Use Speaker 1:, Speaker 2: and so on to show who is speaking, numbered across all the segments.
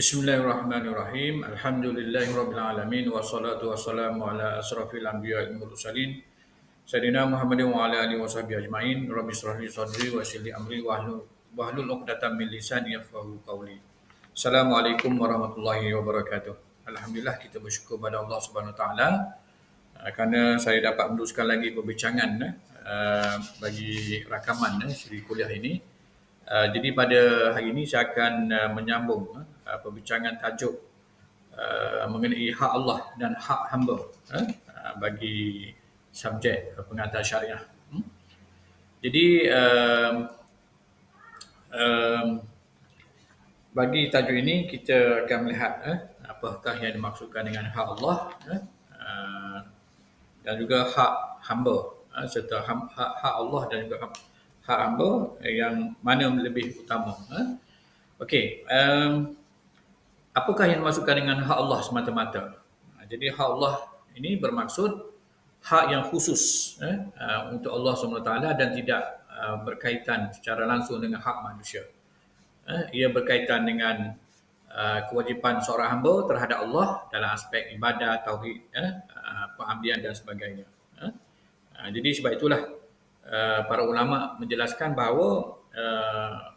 Speaker 1: Bismillahirrahmanirrahim. Alhamdulillahirabbil wassalatu wassalamu ala asrafil anbiya'i wal mursalin Sayyidina Muhammadin wa ala alihi washabihi ajma'in. Rabbi shrah li sadri wa yassir li amri wa hlul wahlul 'uqdatam min lisani yafqahu qawli. Assalamualaikum warahmatullahi wabarakatuh. Alhamdulillah kita bersyukur pada Allah Subhanahu taala uh, kerana saya dapat meneruskan lagi perbincangan uh, bagi rakaman uh, siri kuliah ini. Uh, jadi pada hari ini saya akan uh, menyambung uh, perbincangan tajuk uh, mengenai hak Allah dan hak hamba uh, bagi subjek pengantar syariah. Hmm? Jadi um, um, bagi tajuk ini kita akan melihat uh, apakah yang dimaksudkan dengan hak Allah uh, uh, dan juga hak hamba uh, serta hak, hak Allah dan juga hak hak hamba yang mana lebih utama. Ha? Okey, um, apakah yang dimaksudkan dengan hak Allah semata-mata? Ha, jadi hak Allah ini bermaksud hak yang khusus eh, uh, untuk Allah SWT dan tidak uh, berkaitan secara langsung dengan hak manusia. Uh, ia berkaitan dengan uh, kewajipan seorang hamba terhadap Allah dalam aspek ibadah, tauhid, eh, uh, pengabdian dan sebagainya. Uh, uh, jadi sebab itulah Uh, para ulama menjelaskan bahawa uh,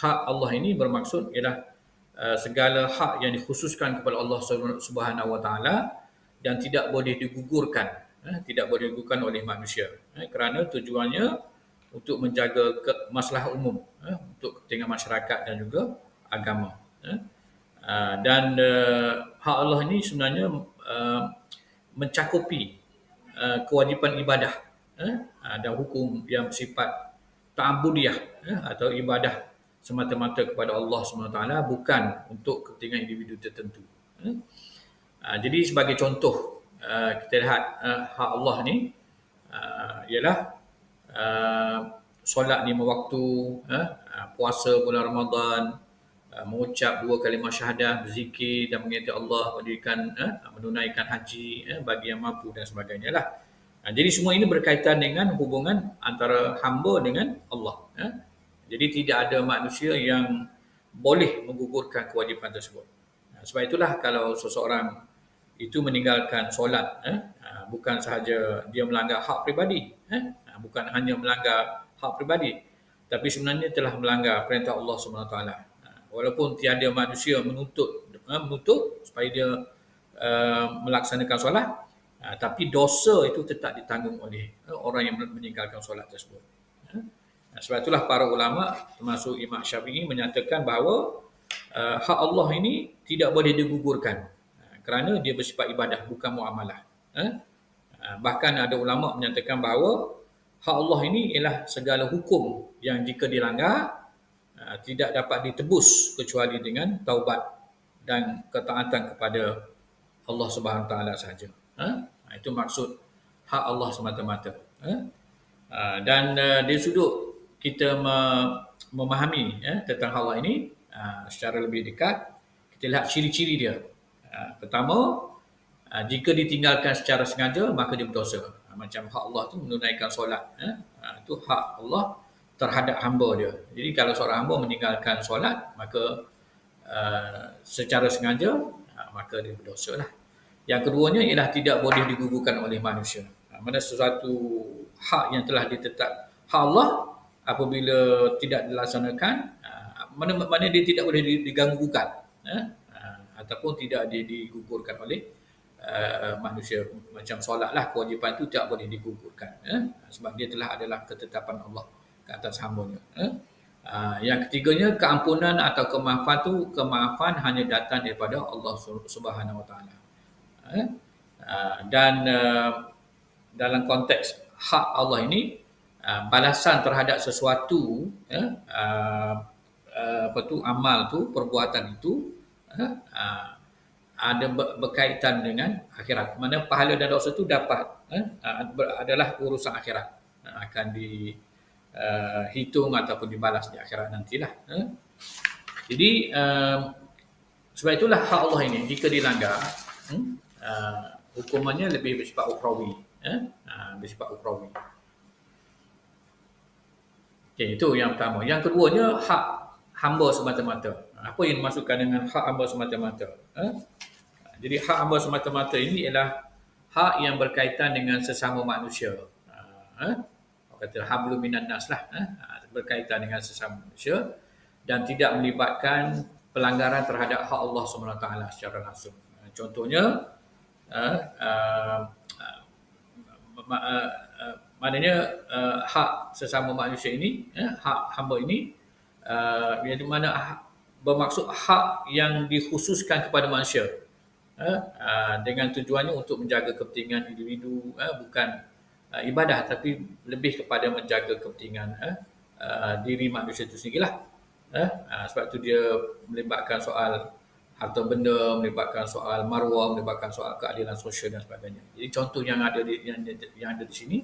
Speaker 1: hak Allah ini bermaksud ialah uh, segala hak yang dikhususkan kepada Allah Subhanahu Wa Taala dan tidak boleh digugurkan, uh, tidak boleh digugurkan oleh manusia. Uh, kerana tujuannya untuk menjaga ke- masalah umum, uh, untuk kepentingan masyarakat dan juga agama. Uh, uh, dan uh, hak Allah ini sebenarnya uh, mencakupi uh, kewajipan ibadah eh, ada hukum yang bersifat ta'budiyah eh, atau ibadah semata-mata kepada Allah SWT bukan untuk kepentingan individu tertentu. Eh. Uh, jadi sebagai contoh uh, kita lihat uh, hak Allah ni ialah solat lima waktu, puasa bulan Ramadan, mengucap dua kalimah syahadah, berzikir dan mengingat Allah, mendirikan, menunaikan haji bagi yang mampu dan sebagainya lah. Ha, jadi semua ini berkaitan dengan hubungan antara hamba dengan Allah. Ha? Jadi tidak ada manusia yang boleh menggugurkan kewajipan tersebut. Ha, sebab itulah kalau seseorang itu meninggalkan solat, ha? Ha, bukan sahaja dia melanggar hak pribadi, ha? Ha, bukan hanya melanggar hak pribadi, tapi sebenarnya telah melanggar perintah Allah SWT. Ha, walaupun tiada manusia menuntut, ha, menuntut supaya dia uh, melaksanakan solat, Ha, tapi dosa itu tetap ditanggung oleh uh, orang yang meninggalkan solat tersebut. Ha? Sebab itulah para ulama termasuk Imam Syafi'i menyatakan bahawa uh, hak Allah ini tidak boleh digugurkan uh, kerana dia bersifat ibadah bukan muamalah. Uh, bahkan ada ulama menyatakan bahawa hak Allah ini ialah segala hukum yang jika dilanggar uh, tidak dapat ditebus kecuali dengan taubat dan ketaatan kepada Allah Subhanahu taala saja. Ha? Ha, itu maksud hak Allah semata-mata. Eh? Ha, dan uh, dari sudut kita memahami ya, tentang Allah ini uh, secara lebih dekat, kita lihat ciri-ciri dia. Pertama, jika ditinggalkan secara sengaja, maka dia berdosa. Macam hak Allah tu menunaikan solat. Uh, itu hak Allah terhadap hamba dia. Jadi kalau seorang hamba meninggalkan solat, maka uh, secara sengaja, uh, maka dia berdosa lah. Yang keduanya ialah tidak boleh digugurkan oleh manusia. Ha, mana sesuatu hak yang telah ditetap hak Allah apabila tidak dilaksanakan, ha, mana mana dia tidak boleh diganggukan ha? ataupun tidak digugurkan oleh manusia macam solat lah kewajipan itu tidak boleh digugurkan sebab dia telah adalah ketetapan Allah ke atas hambanya. Uh, yang ketiganya keampunan atau kemaafan tu kemaafan hanya datang daripada Allah Subhanahu Wa Taala. Eh? Ah, dan uh, dalam konteks hak Allah ini uh, balasan terhadap sesuatu uh, apa tu amal tu perbuatan itu uh, ada berkaitan dengan akhirat mana pahala dan dosa itu dapat uh, adalah urusan akhirat akan dihitung uh, ataupun dibalas di akhirat nantilah uh. jadi uh, sebab itulah hak Allah ini jika dilanggar hmm, uh, hukumannya lebih bersifat ukrawi eh? uh, bersifat ukrawi okay, itu yang pertama yang keduanya hak hamba semata-mata apa yang dimaksudkan dengan hak hamba semata-mata? Ha? Jadi hak hamba semata-mata ini ialah hak yang berkaitan dengan sesama manusia. Ha? Kata hablum minan nas lah. Ha? Berkaitan dengan sesama manusia dan tidak melibatkan pelanggaran terhadap hak Allah SWT secara langsung. Contohnya, uh, uh, uh, maknanya uh, hak sesama manusia ini, uh, hak hamba ini, uh, yang mana bermaksud hak yang dikhususkan kepada manusia. Uh, uh, dengan tujuannya untuk menjaga kepentingan individu uh, bukan uh, ibadah tapi lebih kepada menjaga kepentingan uh, uh, diri manusia itu sendirilah. Uh, uh, sebab tu dia melibatkan soal harta benda melibatkan soal maruah melibatkan soal keadilan sosial dan sebagainya jadi contoh yang ada di yang, yang ada di sini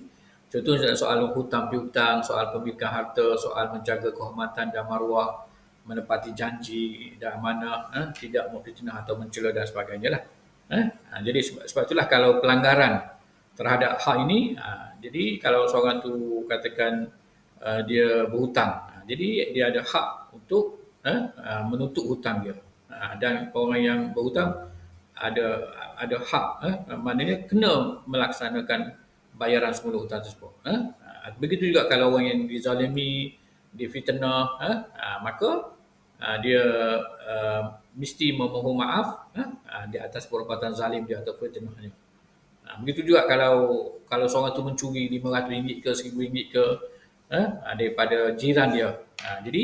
Speaker 1: contohnya soal hutang piutang soal pemilikan harta soal menjaga kehormatan dan maruah menepati janji dan mana eh, tidak memfitnah atau mencela dan sebagainya lah. Eh? Ha, jadi sebab, sebab itulah kalau pelanggaran terhadap hak ini, ha, jadi kalau seorang tu katakan uh, dia berhutang, ha, jadi dia ada hak untuk eh, menutup hutang dia. Ha, dan orang yang berhutang ada ada hak, eh, maknanya kena melaksanakan bayaran semula hutang tersebut. Eh? Ha, begitu juga kalau orang yang dizalimi, difitnah, eh? ha, maka uh, dia uh, mesti memohon maaf uh, di atas perbuatan zalim dia ataupun fitnahnya. Uh, begitu juga kalau kalau seorang tu mencuri RM500 ke RM1000 ke uh, daripada jiran dia. Uh, jadi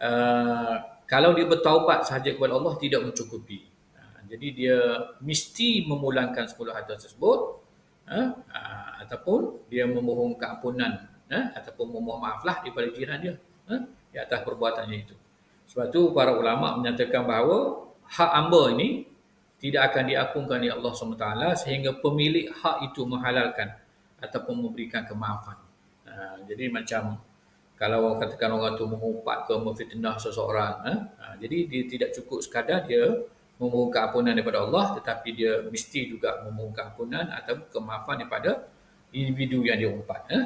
Speaker 1: uh, kalau dia bertaubat sahaja kepada Allah tidak mencukupi. Uh, jadi dia mesti memulangkan 10 harta tersebut uh, uh, ataupun dia memohon keampunan uh, ataupun memohon maaflah daripada jiran dia uh, di atas perbuatannya itu. Sebab tu para ulama menyatakan bahawa hak amba ini tidak akan diapunkan oleh Allah SWT sehingga pemilik hak itu menghalalkan ataupun memberikan kemaafan. Ha, jadi macam kalau katakan orang tu mengumpat ke memfitnah seseorang, ha, ha, jadi dia tidak cukup sekadar dia memohon keampunan daripada Allah tetapi dia mesti juga memohon keampunan atau kemaafan daripada individu yang dia umpat. Ha.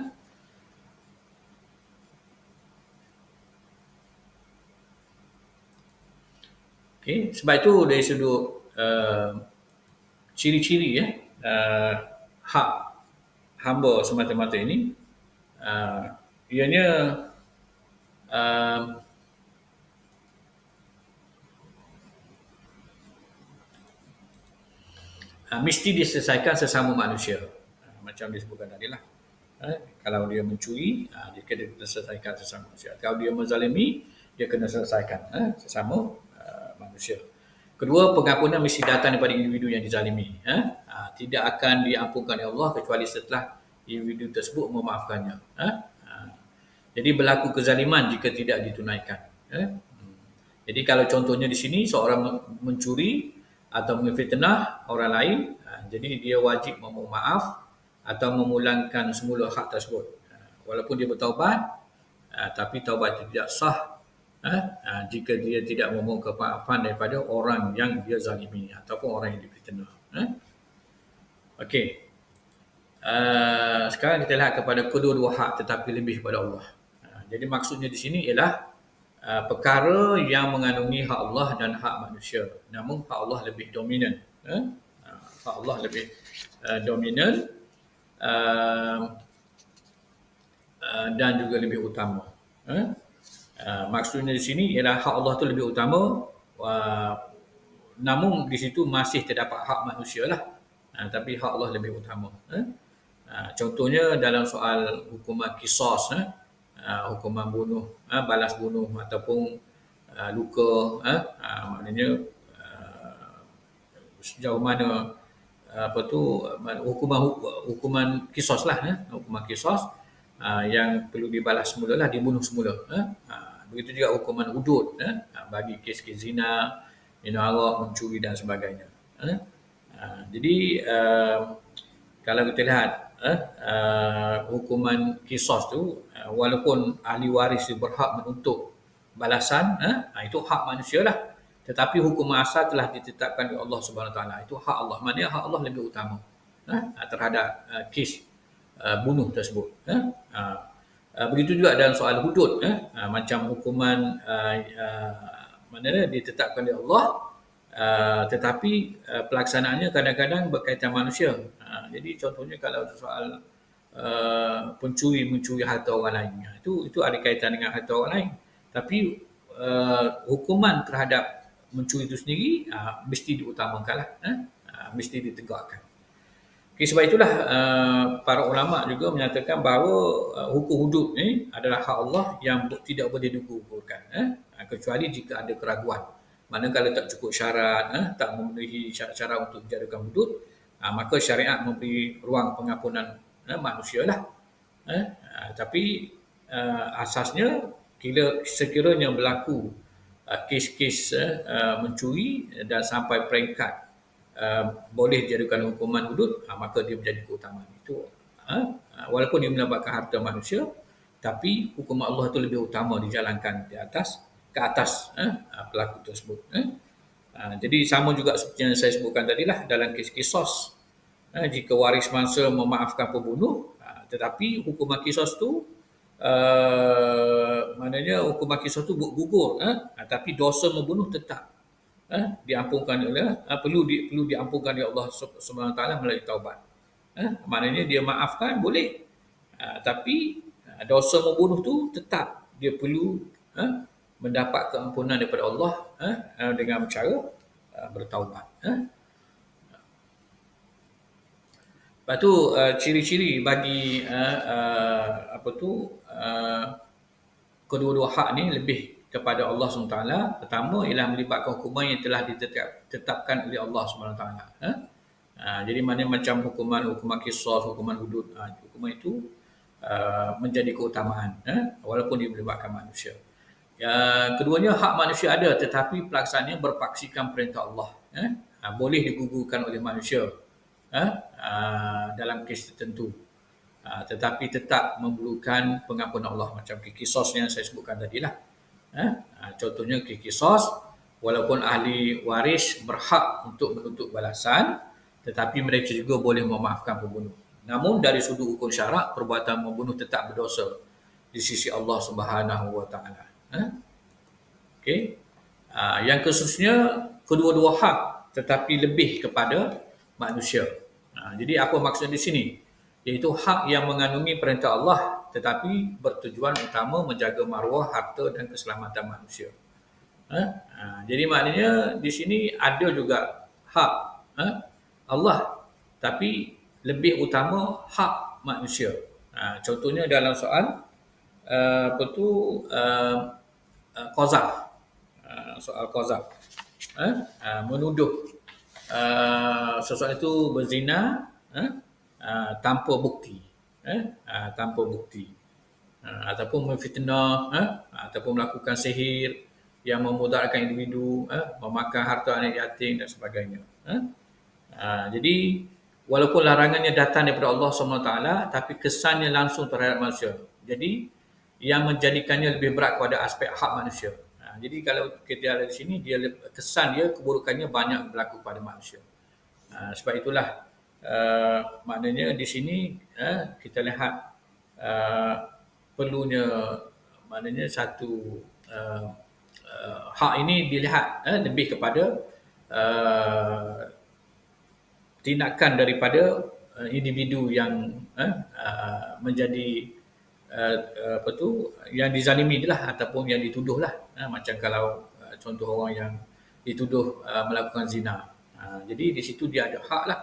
Speaker 1: Okay. Sebab itu dari sudut uh, ciri-ciri ya, uh, hak hamba semata-mata ini, uh, ianya uh, uh, mesti diselesaikan sesama manusia. Uh, macam disebutkan tadi lah. Uh, kalau dia mencuri, uh, dia kena diselesaikan sesama manusia. Kalau dia menzalimi, dia kena selesaikan uh, sesama manusia. Kedua, pengampunan mesti datang daripada individu yang dizalimi. Ha? Ha, tidak akan diampunkan oleh Allah kecuali setelah individu tersebut memaafkannya. Ha? Jadi berlaku kezaliman jika tidak ditunaikan. Hmm. Jadi kalau contohnya di sini seorang mencuri atau memfitnah orang lain, ha, jadi dia wajib memohon maaf atau memulangkan semula hak tersebut. Ha, walaupun dia bertaubat, ha, tapi taubat tidak sah jika dia tidak memohon kemaafan daripada orang yang dia zalimi ataupun orang yang difitnah. Ha? Okey. Uh, sekarang kita lihat kepada kedua-dua hak tetapi lebih kepada Allah. Uh, jadi maksudnya di sini ialah uh, perkara yang mengandungi hak Allah dan hak manusia. Namun hak Allah lebih dominan. Uh, hak Allah lebih uh, dominan uh, uh, dan juga lebih utama. Uh, Ah, maksudnya di sini ialah hak Allah itu lebih utama uh, namun di situ masih terdapat hak manusia lah uh, tapi hak Allah lebih utama uh. Uh, contohnya dalam soal hukuman kisos uh, uh, hukuman bunuh uh, balas bunuh ataupun uh, luka uh, uh, maknanya uh, sejauh mana apa tu hukuman hukuman kisos lah uh, hukuman kisos uh, yang perlu dibalas semula lah dibunuh semula uh, uh, begitu juga hukuman hudud eh? bagi kes-kes zina, minum arak, mencuri dan sebagainya. Eh? Uh, jadi uh, kalau kita lihat eh, uh, hukuman kisos tu uh, walaupun ahli waris berhak menuntut balasan eh, uh, itu hak manusia lah tetapi hukum asal telah ditetapkan oleh Allah Subhanahu taala itu hak Allah maknanya hak Allah lebih utama eh, terhadap uh, kes uh, bunuh tersebut eh. uh, begitu juga dalam soal hudud eh? uh, macam hukuman uh, uh, mana ditetapkan oleh Allah uh, tetapi uh, pelaksanaannya kadang-kadang berkaitan manusia. Uh, jadi contohnya kalau soal uh, pencuri mencuri harta orang lain itu itu ada kaitan dengan harta orang lain. Tapi uh, hukuman terhadap mencuri itu sendiri uh, mesti diutamakanlah, uh, uh, mesti ditegakkan. Okay, sebab itulah uh, para ulama juga menyatakan bahawa uh, hukum hudud ni adalah hak Allah yang tidak boleh digugurkan eh? Uh, kecuali jika ada keraguan. Manakala tak cukup syarat, eh? tak memenuhi syarat-syarat untuk dijadikan hudud, uh, maka syariat memberi ruang pengampunan eh, manusia lah. Eh? Uh, tapi uh, asasnya kira sekiranya berlaku uh, kes-kes uh, mencuri dan sampai peringkat uh, boleh dijadikan hukuman hudud, uh, maka dia menjadi keutamaan itu. Uh, walaupun dia mendapatkan harta manusia, tapi hukum Allah itu lebih utama dijalankan di atas ke atas uh, pelaku tersebut. Uh. Uh, jadi sama juga seperti yang saya sebutkan tadi lah dalam kes kisos. Uh, jika waris mangsa memaafkan pembunuh, uh, tetapi hukuman kisos itu uh, maknanya hukuman kisos itu gugur, uh, tapi dosa membunuh tetap eh, diampunkan oleh eh, perlu di, perlu diampunkan oleh Allah Subhanahu taala melalui taubat. Eh, maknanya dia maafkan boleh. Eh, tapi eh, dosa membunuh tu tetap dia perlu eh, mendapat keampunan daripada Allah eh, eh dengan cara eh, bertaubat. Eh. Lepas tu uh, ciri-ciri bagi uh, uh, apa tu uh, kedua-dua hak ni lebih kepada Allah SWT pertama ialah melibatkan hukuman yang telah ditetapkan oleh Allah SWT ha? Ha, jadi mana macam hukuman hukuman kisah, hukuman hudud ha, hukuman itu uh, menjadi keutamaan ha? walaupun dia melibatkan manusia ya, keduanya hak manusia ada tetapi pelaksanaannya berpaksikan perintah Allah ha? Ha, boleh digugurkan oleh manusia ha? Ha, dalam kes tertentu ha, tetapi tetap memerlukan pengampunan Allah macam kisah yang saya sebutkan tadi lah Eh? Ha, contohnya kisos, walaupun ahli waris berhak untuk menuntut balasan, tetapi mereka juga boleh memaafkan pembunuh. Namun dari sudut hukum syarak, perbuatan membunuh tetap berdosa di sisi Allah Subhanahu Wa Taala. Eh? Okay. Ha, yang khususnya kedua-dua hak tetapi lebih kepada manusia. Ha, jadi apa maksud di sini? Iaitu hak yang mengandungi perintah Allah tetapi bertujuan utama menjaga maruah, harta dan keselamatan manusia. Ha? Ha, jadi maknanya di sini ada juga hak ha? Allah tapi lebih utama hak manusia. Contohnya dalam soal apa tu uh, qazaf. Uh, soal qazaf. Ha? Ha, menuduh uh, sesuatu itu berzina ha? uh, tanpa bukti eh, uh, tanpa bukti uh, ataupun memfitnah uh, ataupun melakukan sihir yang memudaratkan individu uh, memakan harta anak yatim dan sebagainya uh. Uh, jadi walaupun larangannya datang daripada Allah SWT tapi kesannya langsung terhadap manusia jadi yang menjadikannya lebih berat kepada aspek hak manusia. Uh, jadi kalau kita ada di sini dia kesan dia keburukannya banyak berlaku pada manusia. Uh, sebab itulah uh, maknanya di sini kita lihat perlunya maknanya satu hak ini dilihat lebih kepada tindakan daripada individu yang menjadi uh, apa tu yang dizalimi lah ataupun yang dituduh lah uh, macam kalau uh, contoh orang yang dituduh uh, melakukan zina. Uh, jadi di situ dia ada hak lah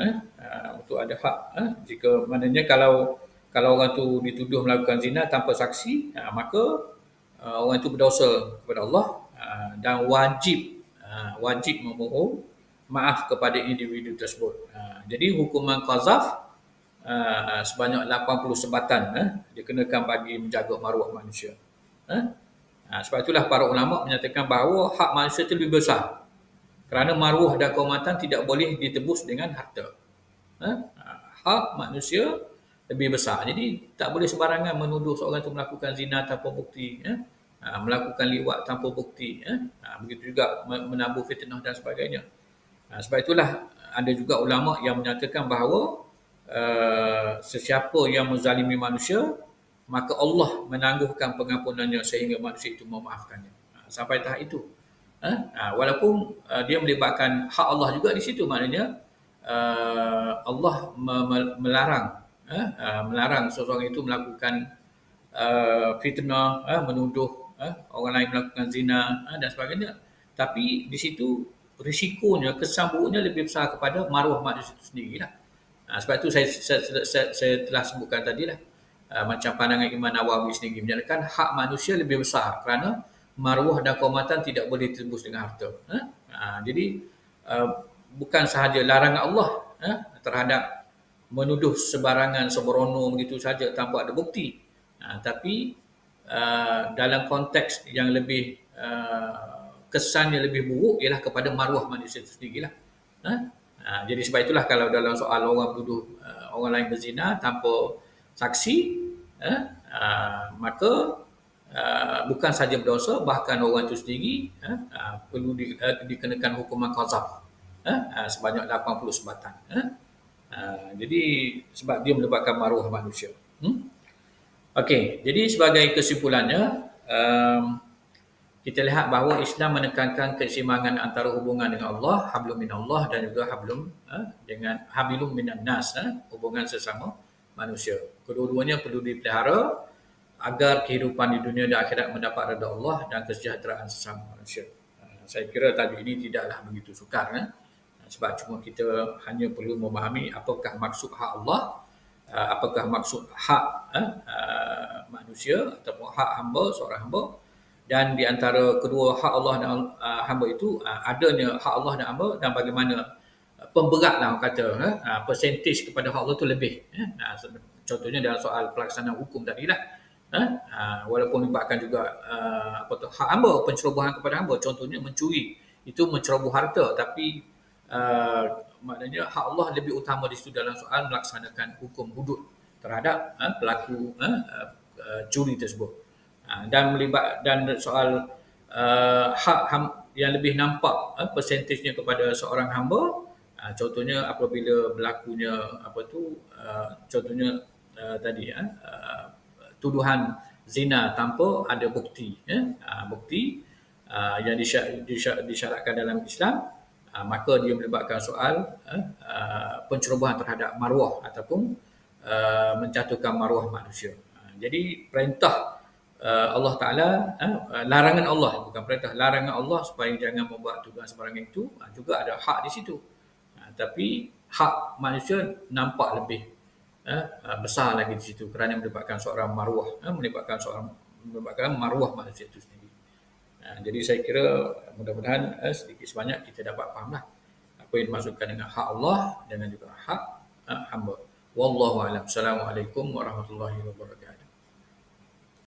Speaker 1: eh, uh, untuk ada hak. Eh, jika maknanya kalau kalau orang tu dituduh melakukan zina tanpa saksi uh, maka uh, orang itu berdosa kepada Allah uh, dan wajib uh, wajib memohon maaf kepada individu tersebut. Uh, jadi hukuman qazaf uh, sebanyak 80 sebatan uh, dikenakan bagi menjaga maruah manusia uh, uh, sebab itulah para ulama menyatakan bahawa hak manusia itu lebih besar kerana maruah dan kehormatan tidak boleh ditebus dengan harta. Ha? Hak manusia lebih besar. Jadi tak boleh sembarangan menuduh seorang itu melakukan zina tanpa bukti. Ha? Ha, melakukan liwat tanpa bukti. Ha? Ha, begitu juga menabuh fitnah dan sebagainya. Ha, sebab itulah ada juga ulama yang menyatakan bahawa uh, sesiapa yang menzalimi manusia, maka Allah menangguhkan pengampunannya sehingga manusia itu memaafkannya. Ha, sampai tahap itu. Ha? Walaupun uh, dia melibatkan hak Allah juga di situ maknanya uh, Allah melarang uh, melarang seseorang itu melakukan uh, fitnah, uh, menuduh uh, orang lain melakukan zina uh, dan sebagainya. Tapi di situ risikonya, kesan buruknya lebih besar kepada maruah manusia itu sendiri lah. Uh, sebab itu saya, saya, saya, saya telah sebutkan tadi lah. Uh, macam pandangan Imam Nawawi sendiri menyatakan hak manusia lebih besar kerana maruah dan kehormatan tidak boleh tembus dengan harta. Ha? Ha, jadi uh, bukan sahaja larangan Allah ha? terhadap menuduh sebarangan sembrono begitu saja tanpa ada bukti. Ha, tapi uh, dalam konteks yang lebih uh, kesannya lebih buruk ialah kepada maruah manusia itu sendirilah. Ha? Ha, jadi sebab itulah kalau dalam soal orang menuduh uh, orang lain berzina tanpa saksi, ha? uh, maka Uh, bukan saja berdosa bahkan orang itu sendiri uh, uh, perlu di, uh, dikenakan hukuman qazaf uh, uh, sebanyak 80 sebatan uh. Uh, jadi sebab dia melibatkan maruah manusia hmm? Okey, jadi sebagai kesimpulannya um, kita lihat bahawa Islam menekankan keseimbangan antara hubungan dengan Allah, hablum minallah dan juga hablum uh, dengan hablum minan nas, uh, hubungan sesama manusia. Kedua-duanya perlu dipelihara agar kehidupan di dunia dan akhirat mendapat redha Allah dan kesejahteraan sesama manusia. Uh, saya kira tajuk ini tidaklah begitu sukar eh? sebab cuma kita hanya perlu memahami apakah maksud hak Allah, apakah maksud hak eh? uh, manusia ataupun hak hamba seorang hamba dan di antara kedua hak Allah dan uh, hamba itu uh, adanya hak Allah dan hamba dan bagaimana uh, pemberat lah kata eh? percentage kepada hak Allah itu lebih eh? contohnya dalam soal pelaksanaan hukum tadi lah? Ha, walaupun melibatkan juga apa tu hak hamba pencerobohan kepada hamba contohnya mencuri itu menceroboh harta tapi maknanya hak Allah lebih utama di situ dalam soal melaksanakan hukum hudud terhadap pelaku curi tersebut dan melibat dan soal uh, hak ham, yang lebih nampak uh, persentasenya kepada seorang hamba uh, contohnya apabila berlakunya apa tu uh, contohnya uh, tadi uh, tuduhan zina tanpa ada bukti ya. Uh, bukti uh, yang disyarat, disyarat, disyaratkan dalam Islam uh, maka dia melibatkan soal uh, uh, pencerobohan terhadap maruah ataupun uh, menjatuhkan maruah manusia. Uh, jadi perintah uh, Allah Taala uh, larangan Allah bukan perintah larangan Allah supaya jangan membuat tuduhan sembarangan itu uh, juga ada hak di situ. Uh, tapi hak manusia nampak lebih eh, besar lagi di situ kerana melibatkan seorang maruah eh, melibatkan seorang melibatkan maruah manusia itu sendiri. Eh, jadi saya kira mudah-mudahan eh, sedikit sebanyak kita dapat fahamlah apa yang dimaksudkan dengan hak Allah dengan juga hak eh, hamba. Wallahu alam. Assalamualaikum warahmatullahi wabarakatuh